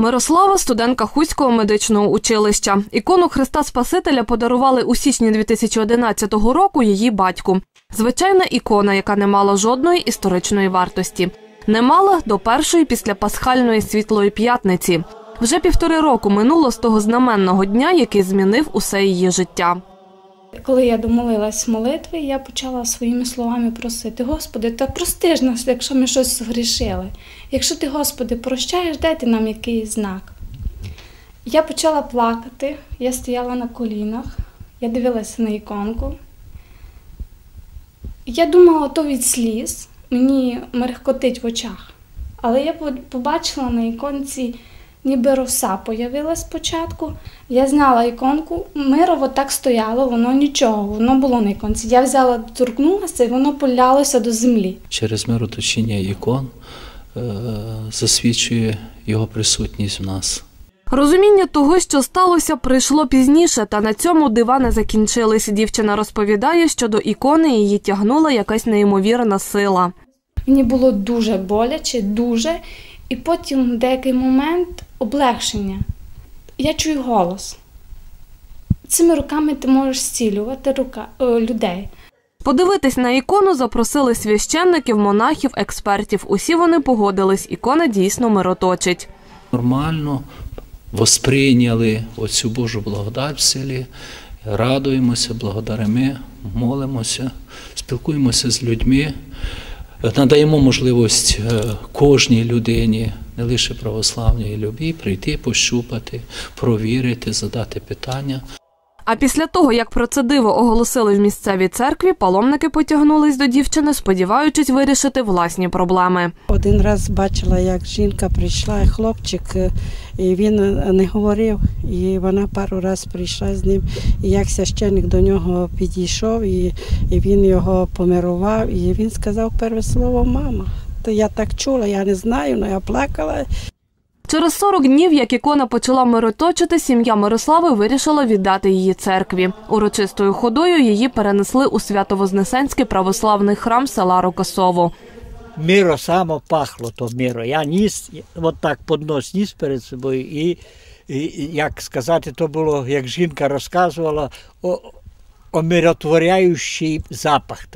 Мирослава студентка Хуського медичного училища. Ікону Христа Спасителя подарували у січні 2011 року її батьку. Звичайна ікона, яка не мала жодної історичної вартості. Не мала до першої після пасхальної світлої п'ятниці. Вже півтори року минуло з того знаменного дня, який змінив усе її життя. Коли я домолилась молитви, я почала своїми словами просити: Господи, та прости ж нас, якщо ми щось згрішили. Якщо ти, Господи, прощаєш, дайте нам якийсь знак. Я почала плакати, я стояла на колінах, я дивилася на іконку. Я думала, то від сліз мені мерехкотить в очах. Але я побачила на іконці, ніби роса появилась спочатку. Я зняла іконку, мирово так стояло, воно нічого, воно було на іконці. Я взяла, торкнулася і воно полялося до землі. Через мироточіння ікон е, засвідчує його присутність в нас. Розуміння того, що сталося, прийшло пізніше, та на цьому дива не закінчились. Дівчина розповідає, що до ікони її тягнула якась неймовірна сила. Мені було дуже боляче, дуже, і потім в деякий момент облегшення. Я чую голос. Цими руками ти можеш зцілювати рука, е, людей. Подивитись на ікону запросили священників, монахів, експертів. Усі вони погодились, ікона дійсно мироточить. Нормально восприйняли оцю Божу благодать в селі, радуємося, благодаримо, молимося, спілкуємося з людьми, надаємо можливість е, кожній людині, не лише православній любі, прийти, пощупати, провірити, задати питання. А після того, як про це диво оголосили в місцевій церкві, паломники потягнулись до дівчини, сподіваючись вирішити власні проблеми. Один раз бачила, як жінка прийшла, хлопчик, е, і він не говорив. І вона пару разів прийшла з ним. І як священник до нього підійшов, і він його помирував, і він сказав перше слово мама. То я так чула, я не знаю, але я плакала. Через 40 днів, як ікона почала мироточити, сім'я Мирослави вирішила віддати її церкві. Урочистою ходою її перенесли у Свято-Вознесенський православний храм села Рокосово. Миро само пахло то миро. Я ніс, от так поднос ніс перед собою, і, і як сказати, то було, як жінка розказувала, о, омиротворяючий запах.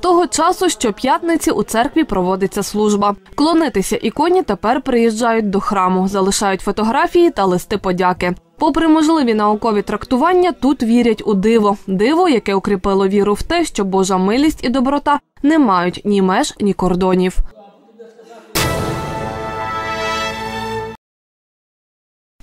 Того часу щоп'ятниці у церкві проводиться служба. Клонитися іконі тепер приїжджають до храму, залишають фотографії та листи подяки. Попри можливі наукові трактування, тут вірять у диво. Диво, яке укріпило віру в те, що Божа милість і доброта не мають ні меж, ні кордонів.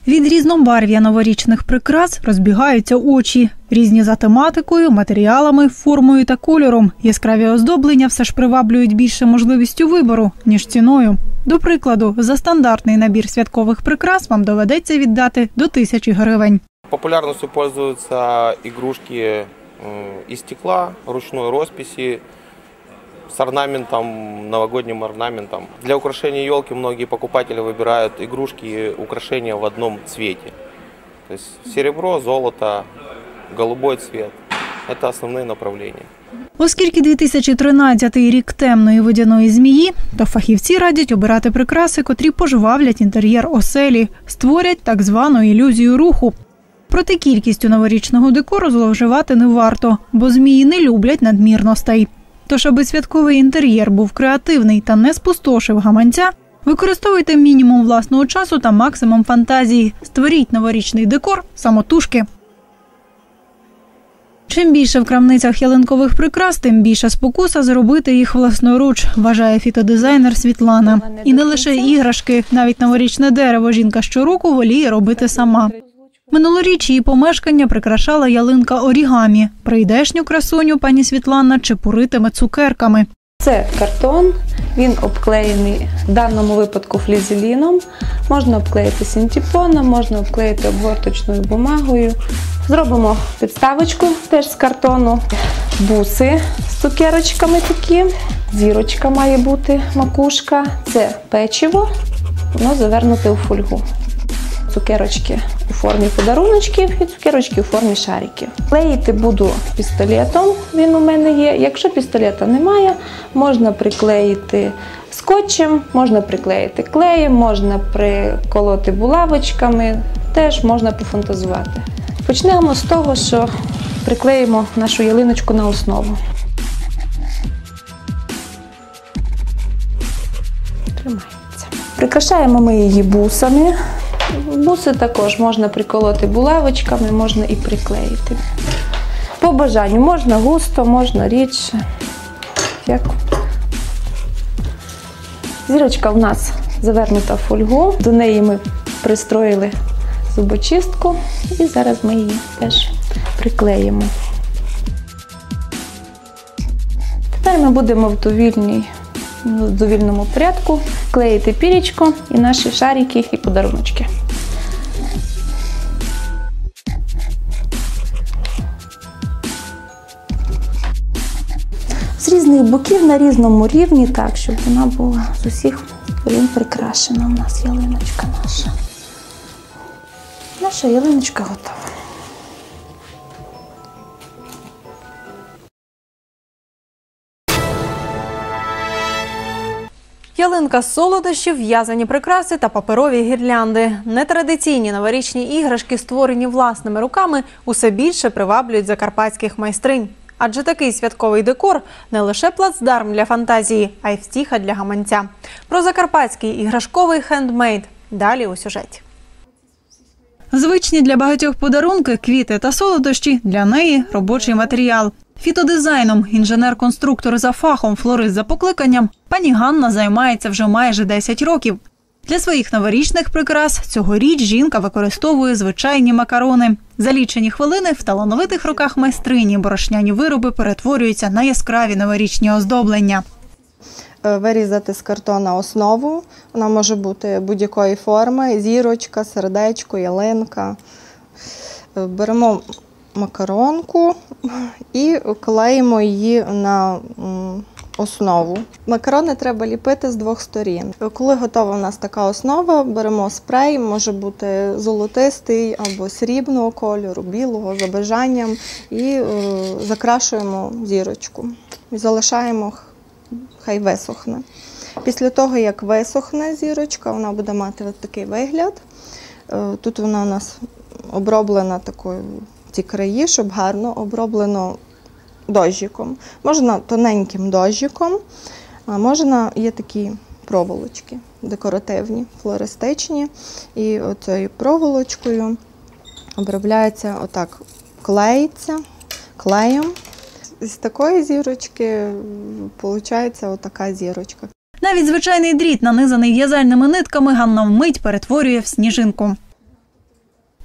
Від різнобарв'я новорічних прикрас розбігаються очі. Різні за тематикою, матеріалами, формою та кольором. Яскраві оздоблення все ж приваблюють більше можливістю вибору, ніж ціною. До прикладу, за стандартний набір святкових прикрас вам доведеться віддати до тисячі гривень. Популярностью пользуются игрушки э, из стекла, ручной росписи, с орнаментом, новогодним орнаментом. Для украшения елки многие покупатели выбирают игрушки, украшения в одном цвете. То есть серебро, золото, голубой цвет. Это основные направления. Оскільки 2013 рік темної водяної змії, то фахівці радять обирати прикраси, котрі пожвавлять інтер'єр оселі, створять так звану ілюзію руху. Проте кількістю новорічного декору зловживати не варто, бо змії не люблять надмірностей. Тож, аби святковий інтер'єр був креативний та не спустошив гаманця, використовуйте мінімум власного часу та максимум фантазії. Створіть новорічний декор самотужки. Чим більше в крамницях ялинкових прикрас, тим більша спокуса зробити їх власноруч, вважає фітодизайнер Світлана. І не лише іграшки, навіть новорічне дерево жінка щороку воліє робити сама. Минулоріч її помешкання прикрашала ялинка орігамі. Прийдешню красуню пані Світлана чепуритиме цукерками. Це картон, він обклеєний в даному випадку флізеліном. Можна обклеїти синтепоном, можна обклеїти обгорточною бумагою. Зробимо підставочку теж з картону, буси з цукерочками такі, зірочка має бути макушка. Це печиво, воно завернуте у фольгу. цукерочки у формі подаруночків і цукерочки у формі шариків. Клеїти буду пістолетом, він у мене є. Якщо пістолета немає, можна приклеїти скотчем, можна приклеїти клеєм, можна приколоти булавочками, теж можна пофантазувати. Почнемо з того, що приклеїмо нашу ялиночку на основу. Тримається. Прикрашаємо ми її бусами. Буси також можна приколоти булавочками, можна і приклеїти. По бажанню можна густо, можна рідше. Як Зірочка в нас завернута в фольгу. До неї ми пристроїли зубочистку і зараз ми її теж приклеїмо. Тепер ми будемо в довільній, в довільному порядку клеїти пірічку і наші шарики і подаруночки. З різних боків на різному рівні, так, щоб вона була з усіх сторін прикрашена. У нас ялиночка наша. Наша ялиночка готова. Ялинка з солодощів, в'язані прикраси та паперові гірлянди. Нетрадиційні новорічні іграшки, створені власними руками, усе більше приваблюють закарпатських майстринь. Адже такий святковий декор не лише плацдарм для фантазії, а й втіха для гаманця. Про закарпатський іграшковий хендмейд далі у сюжеті. Звичні для багатьох подарунки, квіти та солодощі для неї робочий матеріал. Фітодизайном, інженер-конструктор за фахом, флорист за покликанням, пані Ганна займається вже майже 10 років. Для своїх новорічних прикрас цьогоріч жінка використовує звичайні макарони. За лічені хвилини в талановитих руках майстрині борошняні вироби перетворюються на яскраві новорічні оздоблення. Е, Вирізати з картона основу. Вона може бути будь-якої форми: зірочка, сердечко, ялинка. Е, Беремо макаронку і клеїмо її на основу. Макарони треба ліпити з двох сторін. Коли готова у нас така основа, беремо спрей, може бути золотистий або срібного кольору, білого за бажанням, і е, закрашуємо зірочку. Залишаємо, хай висохне. Після того, як висохне зірочка, вона буде мати такий вигляд. Е, Тут вона у нас оброблена такою ці краї, щоб гарно оброблено дощиком. Можна тоненьким дощиком, а можна є такі проволочки декоративні, флористичні. І оцією проволочкою обробляється отак, клеїться клеєм. З такої зірочки виходить отака зірочка. Навіть звичайний дріт, нанизаний в'язальними нитками, Ганна вмить перетворює в сніжинку.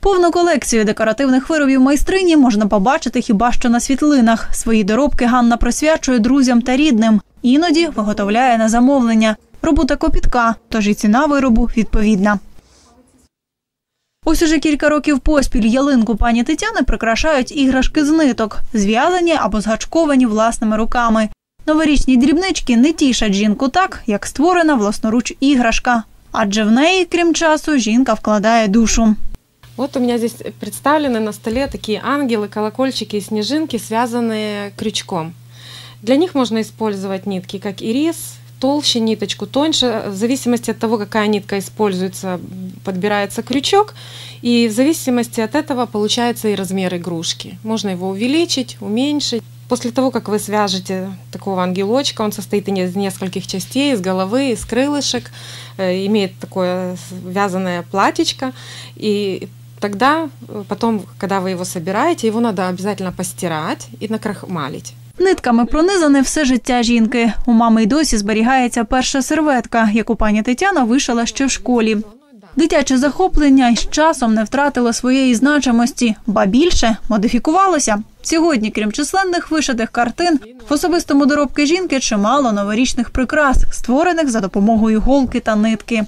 Повну колекцію декоративних виробів майстрині можна побачити хіба що на світлинах. Свої доробки Ганна присвячує друзям та рідним. Іноді виготовляє на замовлення. Робота копітка, тож і ціна виробу відповідна. Ось уже кілька років поспіль ялинку пані Тетяни прикрашають іграшки з ниток, зв'язані або згачковані власними руками. Новорічні дрібнички не тішать жінку так, як створена власноруч іграшка. Адже в неї, крім часу, жінка вкладає душу. Вот у меня здесь представлены на столе такие ангелы, колокольчики и снежинки, связанные крючком. Для них можно использовать нитки, как ирис, толще ниточку, тоньше. В зависимости от того, какая нитка используется, подбирается крючок. И в зависимости от этого получается и размер игрушки. Можно его увеличить, уменьшить. После того, как вы свяжете такого ангелочка, он состоит из нескольких частей, из головы, из крылышек, э, имеет такое вязаное платьечко. И тогда, э, потом, когда вы его собираете, его надо обязательно постирать и накрахмалить. Нитками пронизане все життя жінки. У мами й досі зберігається перша серветка, яку пані Тетяна вишила ще в школі. Дитяче захоплення й з часом не втратило своєї значимості, ба більше модифікувалося. Сьогодні, крім численних вишитих картин, в особистому доробки жінки чимало новорічних прикрас, створених за допомогою голки та нитки.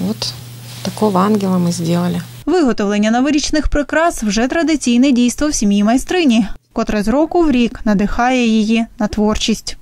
Вот такого ангела мы сделали. Виготовлення новорічних прикрас вже традиційне дійство в сім'ї майстрині, котре з року в рік надихає її на творчість.